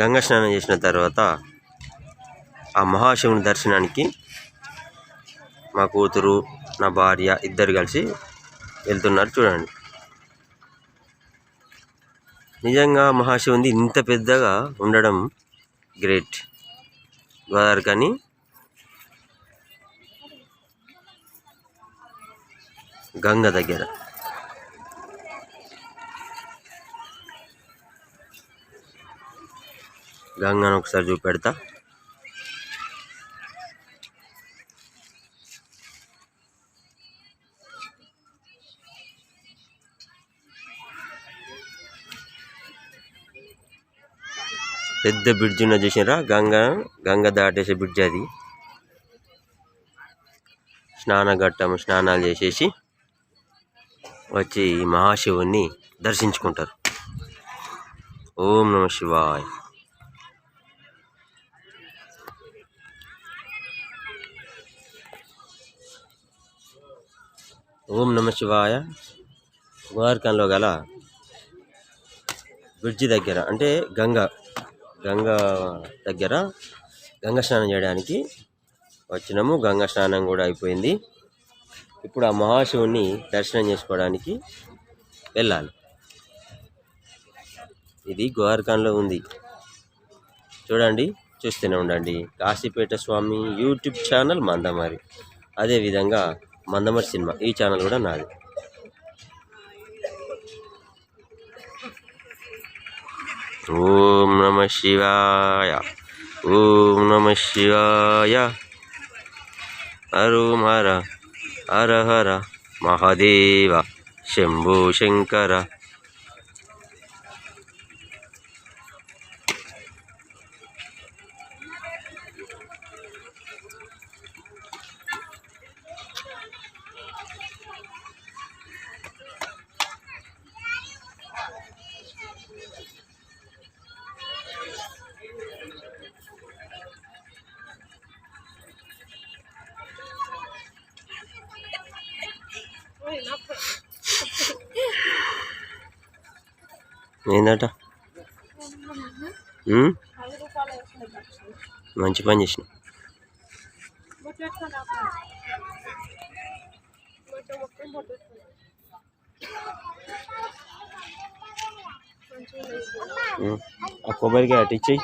గంగా స్నానం చేసిన తర్వాత ఆ మహాశివుని దర్శనానికి మా కూతురు నా భార్య ఇద్దరు కలిసి వెళ్తున్నారు చూడండి. నిజంగా మహాశివుంది ఇంత పెద్దగా ఉండడం గ్రేట్. గోదావరి కానీ గంగ దగ్గర. గంగను ఒకసారి చూపెడతా. పెద్ద బ్రిడ్జ్ ఉన్న చూసినారా? గంగ గంగ దాటేసే బ్రిడ్జ్ అది. స్నాన ఘట్టం స్నానాలు చేసేసి వచ్చి ఈ మహాశివుణ్ణి దర్శించుకుంటారు. ఓం నమ శివాయ్. ఓం నమ శివాయ. కుమార్కంలో గల బ్రిడ్జి దగ్గర అంటే గంగ గంగ దగ్గర గంగ స్నానం చేయడానికి వచ్చినాము. గంగ స్నానం కూడా అయిపోయింది. ఇప్పుడు ఆ మహాశివుని దర్శనం చేసుకోవడానికి వెళ్ళాలి. ఇది గోవర్కంలో ఉంది. చూడండి చూస్తూనే ఉండండి. Kasipet Swami YouTube channel Mandamarri. అదేవిధంగా మందమర్ సినిమా. ఈ ఛానల్ కూడా నాది. ఓం నమ శివాయ. ఓం నమ శివాయ. హరోం హర హర హర మహాదేవ శంభో శంకర. ఏందట? మంచి పని చేసిన. ఆ కొబ్బరికాయ అటు ఇచ్చేయి.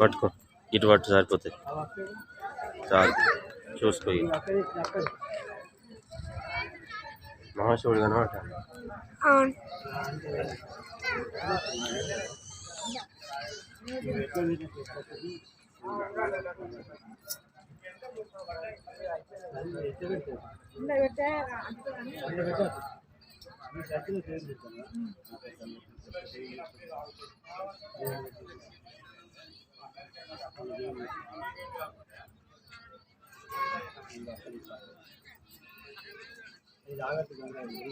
పట్టుకో. ఇటు పట్టు సరిపోతుంది చాలు. చూసుకో. మహాశివుడు కనబడతా అవును. తీసుకురా నేను బాబా కడిగి